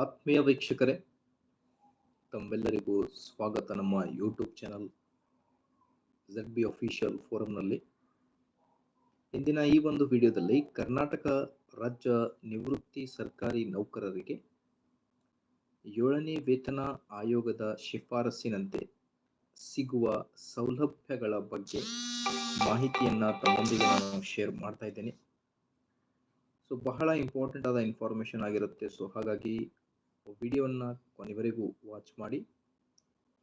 ಆತ್ಮೀಯ ವೀಕ್ಷಕರೇ, ತಮ್ಮೆಲ್ಲರಿಗೂ ಸ್ವಾಗತ ನಮ್ಮ YouTube channel Z B official ಫೋರಂನಲ್ಲಿ ಇಂದಿನ ಈ ಒಂದು ವಿಡಿಯೋದಲ್ಲಿ ಕರ್ನಾಟಕ ರಾಜ್ಯ ನಿವೃತ್ತಿ ಸರ್ಕಾರಿ ನೌಕರರಿಗೆ ಏಳನೇ ವೇತನ ಆಯೋಗದ ಶಿಫಾರಸ್ಸಿನಂತೆ ಸಿಗುವ ಸೌಲಭ್ಯಗಳ ಬಗ್ಗೆ ಮಾಹಿತಿಯನ್ನು ತಮ್ಮೊಂದಿಗೆ ನಾನು ಶೇರ್ ಮಾಡ್ತಾ ಇದ್ದೇನೆ. ಸೊ ಬಹಳ ಇಂಪಾರ್ಟೆಂಟ್ ಆದ ಇನ್ಫಾರ್ಮೇಶನ್ ಆಗಿರುತ್ತೆ. ಸೊ ಹಾಗಾಗಿ ವಿಡಿಯೋನ ಕೊನೆವರೆಗೂ ವಾಚ್ ಮಾಡಿ.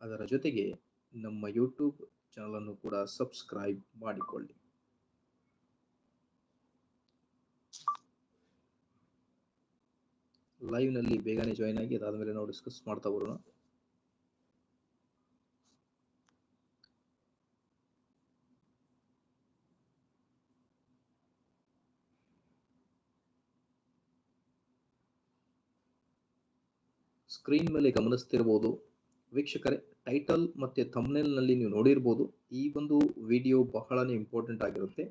ಅದರ ಜೊತೆಗೆ ನಮ್ಮ ಯೂಟ್ಯೂಬ್ ಚಾನಲನ್ನು ಕೂಡ ಸಬ್ಸ್ಕ್ರೈಬ್ ಮಾಡಿಕೊಳ್ಳಿ. ಲೈವ್ನಲ್ಲಿ ಬೇಗನೆ ಜಾಯ್ನ್ ಆಗಿ ಅದಾದಮೇಲೆ ನಾವು ಡಿಸ್ಕಸ್ ಮಾಡ್ತಾ ಬರೋಣ. ಸ್ಕ್ರೀನ್ ಮೇಲೆ ಗಮನಿಸ್ತಿರ್ಬೋದು. ವೀಕ್ಷಕರೇ, ಟೈಟಲ್ ಮತ್ತು ಥಂಬ್ನೇಲ್ನಲ್ಲಿ ನೀವು ನೋಡಿರ್ಬೋದು. ಈ ಒಂದು ವಿಡಿಯೋ ಬಹಳನೇ ಇಂಪಾರ್ಟೆಂಟ್ ಆಗಿರುತ್ತೆ.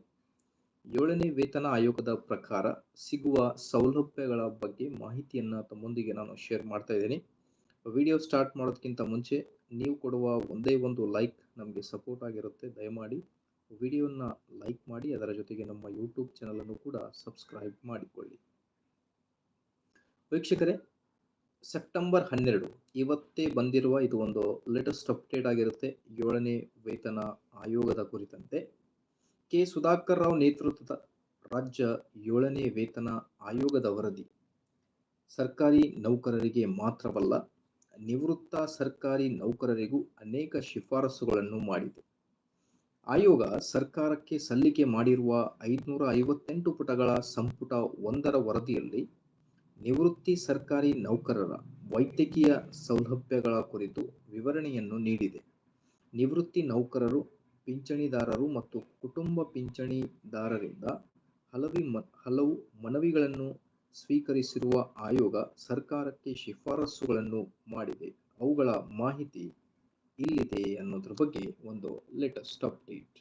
ಏಳನೇ ವೇತನ ಆಯೋಗದ ಪ್ರಕಾರ ಸಿಗುವ ಸೌಲಭ್ಯಗಳ ಬಗ್ಗೆ ಮಾಹಿತಿಯನ್ನು ತಮ್ಮೊಂದಿಗೆ ನಾನು ಶೇರ್ ಮಾಡ್ತಾ ಇದ್ದೀನಿ. ವಿಡಿಯೋ ಸ್ಟಾರ್ಟ್ ಮಾಡೋದಕ್ಕಿಂತ ಮುಂಚೆ ನೀವು ಕೊಡುವ ಒಂದೇ ಒಂದು ಲೈಕ್ ನಮಗೆ ಸಪೋರ್ಟ್ ಆಗಿರುತ್ತೆ. ದಯಮಾಡಿ ವಿಡಿಯೋನ ಲೈಕ್ ಮಾಡಿ, ಅದರ ಜೊತೆಗೆ ನಮ್ಮ ಯೂಟ್ಯೂಬ್ ಚಾನಲನ್ನು ಕೂಡ ಸಬ್ಸ್ಕ್ರೈಬ್ ಮಾಡಿಕೊಳ್ಳಿ. ವೀಕ್ಷಕರೇ ಸೆಪ್ಟೆಂಬರ್ ಹನ್ನೆರಡು, ಇವತ್ತೇ ಬಂದಿರುವ ಇದು ಒಂದು ಲೇಟೆಸ್ಟ್ ಅಪ್ಡೇಟ್ ಆಗಿರುತ್ತೆ. ಏಳನೇ ವೇತನ ಆಯೋಗದ ಕುರಿತಂತೆ. ಕೆ. ಸುಧಾಕರ್ ರಾವ್ ನೇತೃತ್ವದ ರಾಜ್ಯ ಏಳನೇ ವೇತನ ಆಯೋಗದ ವರದಿ. ಸರ್ಕಾರಿ ನೌಕರರಿಗೆ ಮಾತ್ರವಲ್ಲ, ನಿವೃತ್ತ ಸರ್ಕಾರಿ ನೌಕರರಿಗೂ ಅನೇಕ ಶಿಫಾರಸುಗಳನ್ನು ಮಾಡಿದೆ. ಆಯೋಗ ಸರ್ಕಾರಕ್ಕೆ ಸಲ್ಲಿಕೆ ಮಾಡಿರುವ ಐದುನೂರ ಐವತ್ತೆಂಟು ಪುಟಗಳ ಸಂಪುಟ ಒಂದರ ವರದಿಯಲ್ಲಿ ನಿವೃತ್ತಿ ಸರ್ಕಾರಿ ನೌಕರರ ವೈದ್ಯಕೀಯ ಸೌಲಭ್ಯಗಳ ಕುರಿತು ವಿವರಣೆಯನ್ನು ನೀಡಿದೆ. ನಿವೃತ್ತಿ ನೌಕರರು, ಪಿಂಚಣಿದಾರರು ಮತ್ತು ಕುಟುಂಬ ಪಿಂಚಣಿದಾರರಿಂದ ಹಲವಿ ಮ, ಹಲವು ಮನವಿಗಳನ್ನು ಸ್ವೀಕರಿಸಿರುವ ಆಯೋಗ ಸರ್ಕಾರಕ್ಕೆ ಶಿಫಾರಸುಗಳನ್ನು ಮಾಡಿದೆ. ಅವುಗಳ ಮಾಹಿತಿ ಇಲ್ಲಿದೆ ಅನ್ನೋದ್ರ ಬಗ್ಗೆ ಒಂದು ಲೇಟೆಸ್ಟ್ ಅಪ್ಡೇಟ್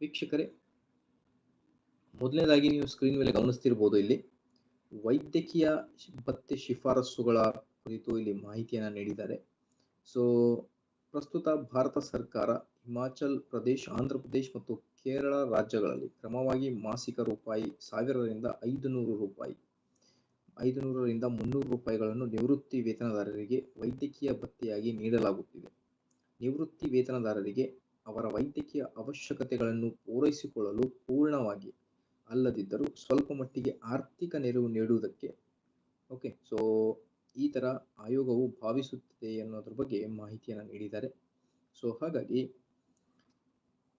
ವೀಕ್ಷಕರೇ, ಮೊದಲನೇದಾಗಿ ನೀವು ಸ್ಕ್ರೀನ್ ಮೇಲೆ ಗಮನಿಸ್ತಿರ್ಬೋದು ಇಲ್ಲಿ. ವೈದ್ಯಕೀಯ ಭತ್ತೆ ಶಿಫಾರಸುಗಳ ಕುರಿತು ಇಲ್ಲಿ ಮಾಹಿತಿಯನ್ನು ನೀಡಿದ್ದಾರೆ. ಸೊ, ಪ್ರಸ್ತುತ ಭಾರತ ಸರ್ಕಾರ ಹಿಮಾಚಲ್ ಪ್ರದೇಶ್, ಆಂಧ್ರ ಪ್ರದೇಶ್ ಮತ್ತು ಕೇರಳ ರಾಜ್ಯಗಳಲ್ಲಿ ಕ್ರಮವಾಗಿ ಮಾಸಿಕ ರೂಪಾಯಿ ಸಾವಿರರಿಂದ ಐದು ನೂರು ರೂಪಾಯಿ ಐದು ನೂರರಿಂದ ಮುನ್ನೂರು ರೂಪಾಯಿಗಳನ್ನು ನಿವೃತ್ತಿ ವೇತನದಾರರಿಗೆ ವೈದ್ಯಕೀಯ ಭತ್ತೆಯಾಗಿ ನೀಡಲಾಗುತ್ತಿದೆ. ನಿವೃತ್ತಿ ವೇತನದಾರರಿಗೆ ಅವರ ವೈದ್ಯಕೀಯ ಅವಶ್ಯಕತೆಗಳನ್ನು ಪೂರೈಸಿಕೊಳ್ಳಲು ಪೂರ್ಣವಾಗಿ ಅಲ್ಲದಿದ್ದರೂ ಸ್ವಲ್ಪ ಮಟ್ಟಿಗೆ ಆರ್ಥಿಕ ನೆರವು ನೀಡುವುದಕ್ಕೆ ಓಕೆ ಸೊ ಈ ಥರ ಆಯೋಗವು ಭಾವಿಸುತ್ತಿದೆ ಅನ್ನೋದ್ರ ಬಗ್ಗೆ ಮಾಹಿತಿಯನ್ನು ನೀಡಿದ್ದಾರೆ. ಸೊ ಹಾಗಾಗಿ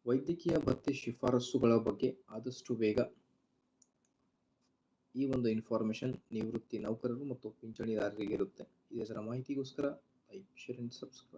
ವೈದ್ಯಕೀಯ ಭತ್ಯೆ ಶಿಫಾರಸುಗಳ ಬಗ್ಗೆ ಆದಷ್ಟು ಬೇಗ ಈ ಒಂದು ಇನ್ಫಾರ್ಮೇಷನ್ ನಿವೃತ್ತಿ ನೌಕರರು ಮತ್ತು ಪಿಂಚಣಿದಾರರಿಗೆ ಇರುತ್ತೆ. ಇದರ ಮಾಹಿತಿಗೋಸ್ಕರ ಲೈಕ್ ಶೇರ್ ಅಂಡ್ ಸಬ್ಸ್ಕ್ರೈಬ್